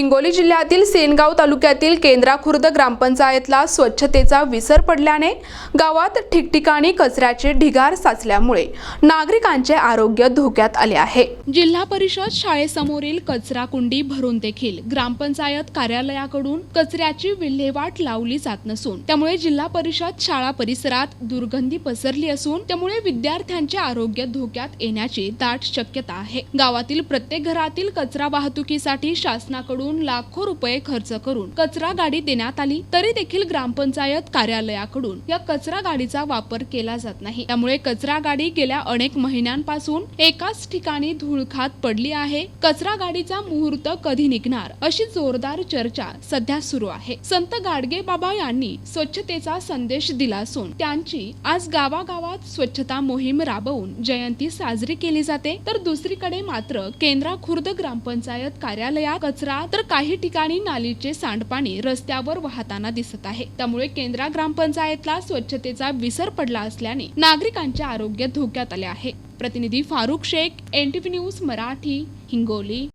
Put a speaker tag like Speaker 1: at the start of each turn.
Speaker 1: हिंगोली जिल्ह्यातील सेनगाव तालुक्यातील केंद्रा खुर्द ग्रामपंचायतला स्वच्छतेचा विसर पडल्याने गावात ठिकठिकाणी कचऱ्याचे ढिगार साचल्यामुळे नागरिकांचे आरोग्य धोक्यात आले आहे. जिल्हा परिषद शाळेसमोरील कचरा कुंडी भरून देखील ग्रामपंचायत कार्यालयाकडून कचऱ्याची विल्हेवाट लावली जात नसून त्यामुळे जिल्हा परिषद शाळा परिसरात दुर्गंधी पसरली असून त्यामुळे विद्यार्थ्यांचे आरोग्य धोक्यात येण्याची दाट शक्यता आहे. गावातील प्रत्येक घरातील कचरा वाहतुकीसाठी शासनाकडून लाखो रुपये खर्च करून कचरा गाडी देण्यात आली. तरी देखील ग्रामपंचायत कार्यालयाकडून या कचरा गाडीचा वापर केला जात नाही. त्यामुळे कचरा गाडी गेल्या अनेक महिन्यांपासून एकाच ठिकाणी धूळखात पडली आहे. कचरा गाडीचा मुहूर्त कधी निघणार अशी जोरदार चर्चा सध्या सुरू आहे. संत गाडगे बाबा यांनी स्वच्छतेचा संदेश दिला असून त्यांची आज गावागावात स्वच्छता मोहीम राबवून जयंती साजरी केली जाते. तर दुसरीकडे मात्र केंद्रा खुर्द ग्रामपंचायत कार्यालयात कचरा तर तर काही ठिकाणी नालीचे सांडपाणी रस्त्यावर वाहताना दिसत आहे. त्यामुळे केंद्रा ग्रामपंचायतला स्वच्छतेचा विसर पडला असल्याने नागरिकांचे आरोग्य धोक्यात आले आहे. प्रतिनिधी फारुख शेख एनटीव्ही न्यूज मराठी हिंगोली.